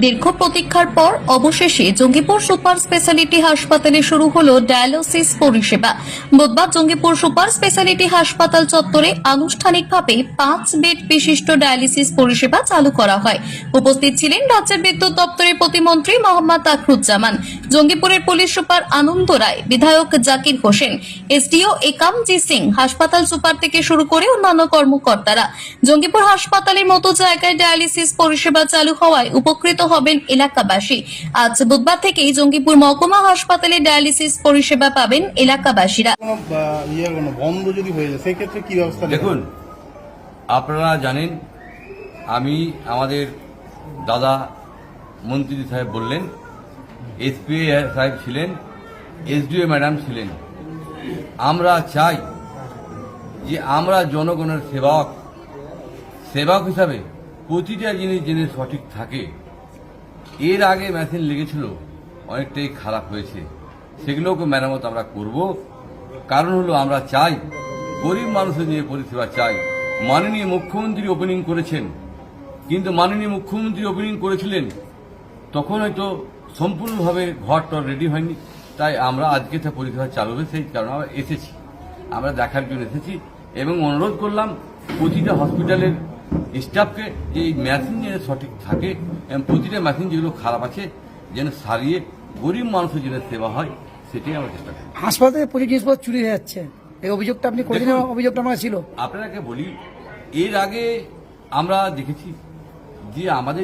দীর্ঘ প্রতীক্ষার পর অবশেষে জঙ্গিপুর সুপার স্পেশালিটি হাসপাতালে শুরু হলো ডায়ালিসিস পরিষেবা। বুধবার জঙ্গিপুর সুপার স্পেশালিটি হাসপাতাল চত্বরে আনুষ্ঠানিকভাবে পাঁচ বেড বিশিষ্ট ডায়ালিসিস পরিষেবা চালু করা হয়। উপস্থিত ছিলেন রাজ্যের বিদ্যুৎ দপ্তরের প্রতিমন্ত্রী মোহাম্মদ আখরুজ্জামান, জঙ্গিপুরের পুলিশ সুপার আনন্দ রায়, বিধায়ক জাকির হোসেন, এসডিও একামজি সিং, হাসপাতাল সুপার থেকে শুরু করে অন্যান্য কর্মকর্তারা। জঙ্গিপুর হাসপাতালের মতো জায়গায় ডায়ালিসিস পরিষেবা চালু হওয়ায় উপকৃত হবেন এলাকাবাসী। আজ বুধবার থেকেই জঙ্গিপুর মহকুমা হাসপাতালে ডায়ালিসিস পরিষেবা পাবেন এলাকাবাসীরা। ইয়ে বন্ধ যদি হয়ে যায় সেই ক্ষেত্রে কি ব্যবস্থা দেখুন আপনারা জানেন আমি আমাদের দাদা মন্ত্রী সাহেব বললেন এসপি সাহেব ছিলেন এসডিও ম্যাডাম ছিলেন। আমরা চাই যে আমরা জনগণের সেবক সেবক হিসাবে প্রতিটা জিনিস জিনিস সঠিক থাকে। এর আগে মেশিন লেগেছিল অনেকটাই খারাপ হয়েছে। সেগুলোকে মেরামত আমরা করব। কারণ হলো আমরা চাই, গরিব মানুষের নিয়ে পরিষেবা চাই। মাননীয় মুখ্যমন্ত্রী ওপেনিং করেছেন। কিন্তু মাননীয় মুখ্যমন্ত্রী ওপেনিং করেছিলেন, তখন হয়তো সম্পূর্ণভাবে ঘরটর রেডি হয়নি। তাই আমরা আজকে তা পরিষেবা চালু হবে সেই কারণে আমরা এসেছি। আমরা দেখার জন্য এসেছি এবং অনুরোধ করলাম, প্রতিটা হসপিটালের স্টাফকে যে এই মেশিন যেন সঠিক থাকে এবং প্রতিটা মেশিন যেগুলো খারাপ আছে যেন সারিয়ে গরিব মানুষের যেন সেবা হয় সেটাই আমরা চেষ্টা করি হাসপাতালে প্রচুর জিনিসপত্র চুরি হয়ে যাচ্ছে এই অভিযোগটা আপনি করেছেন। অভিযোগটা আমার ছিল আপনাকে বলি এর আগে আমরা দেখেছি যে আমাদের